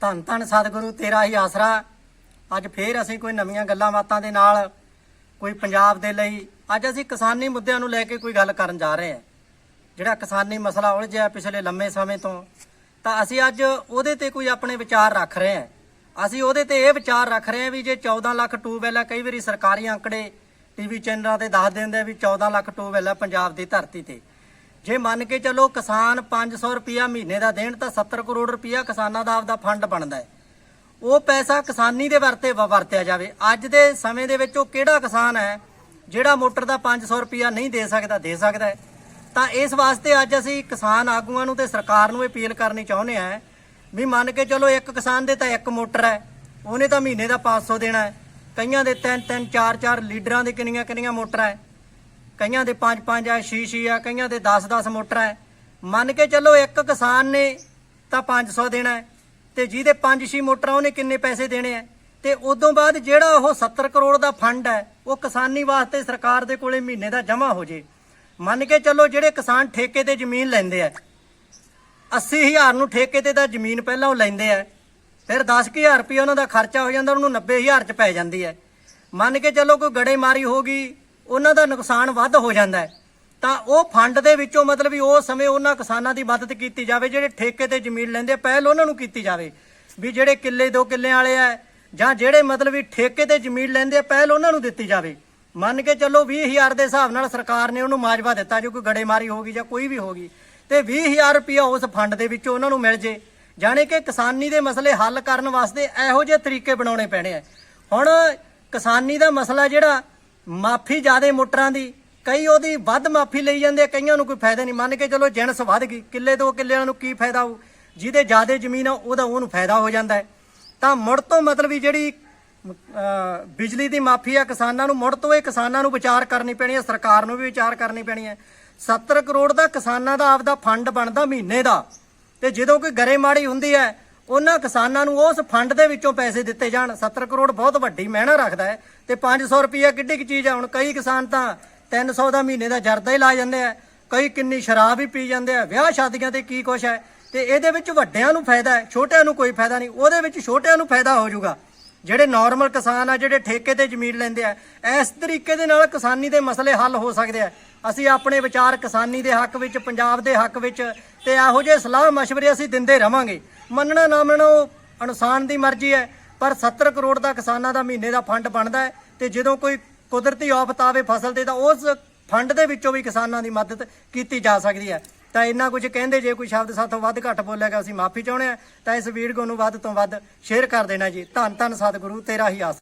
ਧੰਨ ਧੰਨ ਸਤਿਗੁਰੂ, ਤੇਰਾ ਹੀ ਆਸਰਾ। ਅੱਜ ਫੇਰ ਅਸੀਂ ਕੋਈ ਨਵੀਆਂ ਗੱਲਾਂ ਬਾਤਾਂ ਦੇ ਨਾਲ, ਕੋਈ ਪੰਜਾਬ ਦੇ ਲਈ, ਅੱਜ ਅਸੀਂ ਕਿਸਾਨੀ ਮੁੱਦਿਆਂ ਨੂੰ ਲੈ ਕੇ ਕੋਈ ਗੱਲ ਕਰਨ ਜਾ ਰਹੇ ਹਾਂ। ਜਿਹੜਾ ਕਿਸਾਨੀ ਮਸਲਾ ਉਲਝਿਆ ਪਿਛਲੇ ਲੰਮੇ ਸਮੇਂ ਤੋਂ, ਤਾਂ ਅਸੀਂ ਅੱਜ ਉਹਦੇ ਤੇ ਕੋਈ ਆਪਣੇ ਵਿਚਾਰ ਰੱਖ ਰਹੇ ਹਾਂ। ਅਸੀਂ ਉਹਦੇ ਤੇ ਇਹ ਵਿਚਾਰ ਰੱਖ ਰਹੇ ਹਾਂ ਵੀ ਜੇ 14 ਲੱਖ ਟੂਬਵੈਲ ਆ ਕਈ ਵਾਰੀ ਸਰਕਾਰੀ ਅੰਕੜੇ ਟੀਵੀ ਚੈਨਲਾਂ ਤੇ ਦੱਸ ਦਿੰਦੇ ਆ ਵੀ 14 ਲੱਖ ਟੂਬਵੈਲ ਆ ਪੰਜਾਬ ਦੀ ਧਰਤੀ ਤੇ। ਜੇ ਮੰਨ ਕੇ ਚੱਲੋ ਕਿਸਾਨ 500 ਰੁਪਿਆ ਮਹੀਨੇ ਦਾ ਦੇਣ ਤਾਂ 70 ਕਰੋੜ ਰੁਪਿਆ ਕਿਸਾਨਾਂ ਦਾ ਆਪਦਾ ਫੰਡ ਬਣਦਾ ਹੈ। ਉਹ ਪੈਸਾ ਕਿਸਾਨੀ ਦੇ ਵਰਤੇ ਵ- ਵਰਤਿਆ ਜਾਵੇ। ਅੱਜ ਦੇ ਸਮੇਂ ਦੇ ਵਿੱਚ ਉਹ ਕਿਹੜਾ ਕਿਸਾਨ ਹੈ ਜਿਹੜਾ ਮੋਟਰ ਦਾ 500 ਰੁਪਿਆ ਨਹੀਂ ਦੇ ਸਕਦਾ ਦੇ ਸਕਦਾ ਹੈ? ਤਾਂ ਇਸ ਵਾਸਤੇ ਅੱਜ ਅਸੀਂ ਕਿਸਾਨ ਆਗੂਆਂ ਨੂੰ ਤੇ ਸਰਕਾਰ ਨੂੰ ਅਪੀਲ ਕਰਨੀ ਚਾਹੁੰਦੇ ਆ ਵੀ ਮੰਨ ਕੇ ਚਲੋ ਇੱਕ ਕਿਸਾਨ ਦੇ ਤਾਂ ਇੱਕ ਮੋਟਰ ਹੈ, ਉਹਨੇ ਤਾਂ ਮਹੀਨੇ ਦਾ 500 ਦੇਣਾ ਹੈ। ਕਈਆਂ ਦੇ ਤਿੰਨ ਤਿੰਨ ਚਾਰ ਚਾਰ ਲੀਡਰਾਂ ਦੇ ਕਿੰਨੀਆਂ ਕਿੰਨੀਆਂ ਮੋਟਰਾਂ ਹੈ। ਕਈਆਂ ਦੇ 5 5 ਆ 6 6 ਆ, ਕਈਆਂ ਦੇ 10 10 ਮੋਟਰ ਹੈ ਮੰਨ ਕੇ ਚੱਲੋ ਇੱਕ ਕਿਸਾਨ ਨੇ ਤਾਂ 500 ਦੇਣਾ ਹੈ ਤੇ ਜਿਹਦੇ 5 6 ਮੋਟਰਾਂ ਉਹਨੇ ਕਿੰਨੇ ਪੈਸੇ ਦੇਣੇ ਆ ਤੇ ਉਦੋਂ ਬਾਅਦ ਜਿਹੜਾ ਉਹ 70 ਕਰੋੜ ਦਾ ਫੰਡ ਹੈ ਉਹ ਕਿਸਾਨੀ ਵਾਸਤੇ ਸਰਕਾਰ ਦੇ ਕੋਲੇ ਮਹੀਨੇ ਦਾ ਜਮ੍ਹਾਂ ਹੋ ਜੇ। ਮੰਨ ਕੇ ਚੱਲੋ ਜਿਹੜੇ ਕਿਸਾਨ ਠੇਕੇ ਤੇ ਜ਼ਮੀਨ ਲੈਂਦੇ ਆ 80000 ਨੂੰ ਠੇਕੇ ਤੇ ਤਾਂ ਜ਼ਮੀਨ ਪਹਿਲਾਂ ਉਹ ਲੈਂਦੇ ਆ ਫਿਰ 10000 ਰੁਪਏ ਉਹਨਾਂ ਦਾ ਖਰਚਾ ਹੋ ਜਾਂਦਾ, ਉਹਨੂੰ 90000 ਚ ਪੈ ਜਾਂਦੀ ਹੈ ਮੰਨ ਕੇ ਚੱਲੋ ਕੋਈ ਗੜੇਮਾਰੀ ਹੋ ਗਈ ਉਹਨਾਂ ਦਾ ਨੁਕਸਾਨ ਵੱਧ ਹੋ ਜਾਂਦਾ ਹੈ। ਤਾਂ ਉਹ ਫੰਡ ਦੇ ਵਿੱਚੋਂ ਮਤਲਬ ਵੀ ਉਹ ਸਮੇਂ ਉਹਨਾਂ ਕਿਸਾਨਾਂ ਦੀ ਮਦਦ ਕੀਤੀ ਜਾਵੇ, ਜਿਹੜੇ ਠੇਕੇ ਤੇ ਜ਼ਮੀਨ ਲੈਂਦੇ ਪਹਿਲ ਉਹਨਾਂ ਨੂੰ ਕੀਤੀ ਜਾਵੇ। ਵੀ ਜਿਹੜੇ ਕਿੱਲੇ ਦੋ ਕਿੱਲਿਆਂ ਵਾਲੇ ਆ, ਜਾਂ ਜਿਹੜੇ ਮਤਲਬ ਵੀ ਠੇਕੇ ਤੇ ਜ਼ਮੀਨ ਲੈਂਦੇ ਆ, ਪਹਿਲ ਉਹਨਾਂ ਨੂੰ ਦਿੱਤੀ ਜਾਵੇ। ਮੰਨ ਕੇ ਚੱਲੋ 20000 ਦੇ ਹਿਸਾਬ ਨਾਲ ਸਰਕਾਰ ਨੇ ਉਹਨੂੰ ਮਾਜਵਾ ਦਿੱਤਾ, ਜੋ ਕੋਈ ਗੜੇਮਾਰੀ ਹੋ ਗਈ ਜਾਂ ਕੋਈ ਵੀ ਹੋ ਗਈ। ਤੇ 20000 ਰੁਪਇਆ ਉਸ ਫੰਡ ਦੇ ਵਿੱਚੋਂ ਉਹਨਾਂ ਨੂੰ ਮਿਲ ਜੇ। ਜਾਣੇ ਕਿ ਕਿਸਾਨੀ ਦੇ ਮਸਲੇ ਹੱਲ ਕਰਨ ਵਾਸਤੇ ਇਹੋ ਜਿਹੇ ਤਰੀਕੇ ਬਣਾਉਣੇ ਪੈਣੇ ਆ। ਹੁਣ ਕਿਸਾਨੀ ਦਾ ਮਸਲਾ ਜਿਹੜਾ ਮਾਫੀ ਜ਼ਿਆਦੇ ਮੋਟਰਾਂ ਦੀ, ਕਈ ਉਹਦੀ ਵੱਧ ਮਾਫੀ ਲਈ ਜਾਂਦੇ ਆ, ਕਈਆਂ ਨੂੰ ਕੋਈ ਫਾਇਦਾ ਨਹੀਂ। ਮੰਨ ਕੇ ਚਲੋ ਜਿਣਸ ਵੱਧ ਗਈ, ਕਿੱਲੇ ਦੋ ਕਿੱਲਿਆਂ ਨੂੰ ਕੀ ਫਾਇਦਾ ਹੋਊ? ਜਿਹਦੇ ਜ਼ਿਆਦੇ ਜ਼ਮੀਨ ਆ, ਉਹਦਾ ਉਹਨੂੰ ਫਾਇਦਾ ਹੋ ਜਾਂਦਾ ਤਾਂ ਮੁੜ ਤੋਂ ਮਤਲਬ ਵੀ ਜਿਹੜੀ ਬਿਜਲੀ ਦੀ ਮਾਫੀ ਆ, ਕਿਸਾਨਾਂ ਨੂੰ ਮੁੜ ਤੋਂ ਇਹ ਕਿਸਾਨਾਂ ਨੂੰ ਵਿਚਾਰ ਕਰਨੀ ਪੈਣੀ ਹੈ, ਸਰਕਾਰ ਨੂੰ ਵੀ ਵਿਚਾਰ ਕਰਨੀ ਪੈਣੀ ਹੈ। 70 ਕਰੋੜ ਦਾ ਕਿਸਾਨਾਂ ਦਾ ਆਪਦਾ ਫੰਡ ਬਣਦਾ ਮਹੀਨੇ ਦਾ। ਤੇ ਜਦੋਂ ਕੋਈ ਗਰੇਮਾੜੀ ਹੁੰਦੀ ਹੈ ਉਹਨਾਂ ਕਿਸਾਨਾਂ ਨੂੰ ਉਸ ਫੰਡ ਦੇ ਵਿੱਚੋਂ ਪੈਸੇ ਦਿੱਤੇ ਜਾਣ। 70 ਕਰੋੜ ਬਹੁਤ ਵੱਡੀ ਮਹਿਣਾ ਰੱਖਦਾ ਹੈ ਤੇ 500 ਰੁਪਈਆ ਕਿੱਡੀ ਕੁ ਚੀਜ਼ ਆ। ਹੁਣ ਕਈ ਕਿਸਾਨ ਤਾਂ 300 ਦਾ ਮਹੀਨੇ ਦਾ ਜਰਦਾ ਹੀ ਲਾ ਜਾਂਦੇ ਆ। ਕਈ ਕਿੰਨੀ ਸ਼ਰਾਬ ਹੀ ਪੀ ਜਾਂਦੇ ਆ। ਵਿਆਹ ਸ਼ਾਦੀਆਂ ਤੇ ਕੀ ਕੁਛ ਹੈ। ਤੇ ਇਹਦੇ ਵਿੱਚ ਵੱਡਿਆਂ ਨੂੰ ਫਾਇਦਾ ਹੈ, ਛੋਟਿਆਂ ਨੂੰ ਕੋਈ ਫਾਇਦਾ ਨਹੀਂ। ਉਹਦੇ ਵਿੱਚ ਛੋਟਿਆਂ ਨੂੰ ਫਾਇਦਾ ਹੋ ਜਾਊਗਾ। ਜਿਹੜੇ ਨਾਰਮਲ ਕਿਸਾਨ ਆ, ਜਿਹੜੇ ਠੇਕੇ ਤੇ ਜ਼ਮੀਨ ਲੈਂਦੇ ਆ, ਇਸ ਤਰੀਕੇ ਦੇ ਨਾਲ ਕਿਸਾਨੀ ਦੇ ਮਸਲੇ ਹੱਲ ਹੋ ਸਕਦੇ ਆ। ਅਸੀਂ ਆਪਣੇ ਵਿਚਾਰ ਕਿਸਾਨੀ ਦੇ ਹੱਕ ਵਿੱਚ, ਪੰਜਾਬ ਦੇ ਹੱਕ ਵਿੱਚ ਤੇ ਇਹੋ ਜਿਹੇ ਸਲਾਹ مشਵਰੇ ਅਸੀਂ ਦਿੰਦੇ ਰਵਾਂਗੇ। ਮੰਨਣਾ ਨਾ ਮੰਨਣਾ ਉਹ ਇਨਸਾਨ ਦੀ ਮਰਜ਼ੀ ਹੈ, ਪਰ 70 ਕਰੋੜ ਦਾ ਕਿਸਾਨਾਂ ਦਾ ਮਹੀਨੇ ਦਾ ਫੰਡ ਬਣਦਾ ਹੈ ਤੇ ਜਦੋਂ ਕੋਈ ਕੁਦਰਤੀ ਆਫਤ ਆਵੇ ਫਸਲ ਤੇ, ਤਾਂ ਉਸ ਫੰਡ ਦੇ ਵਿੱਚੋਂ ਵੀ ਕਿਸਾਨਾਂ ਦੀ ਮਦਦ ਕੀਤੀ ਜਾ ਸਕਦੀ ਹੈ। ਤਾਂ ਇੰਨਾ ਕੁਝ ਕਹਿੰਦੇ, ਜੇ ਕੋਈ ਸ਼ਬਦ ਸਾਥੋਂ ਵੱਧ ਘੱਟ ਬੋਲਿਆਗਾ ਅਸੀਂ ਮਾਫੀ ਚਾਹੁੰਦੇ ਆ ਤਾਂ ਇਸ ਵੀਡੀਓ ਨੂੰ ਵੱਧ ਤੋਂ ਵੱਧ ਸ਼ੇਅਰ ਕਰ ਦੇਣਾ ਜੀ। ਧੰਨ ਧੰਨ ਸਤਿਗੁਰੂ, ਤੇਰਾ ਹੀ ਆਸ।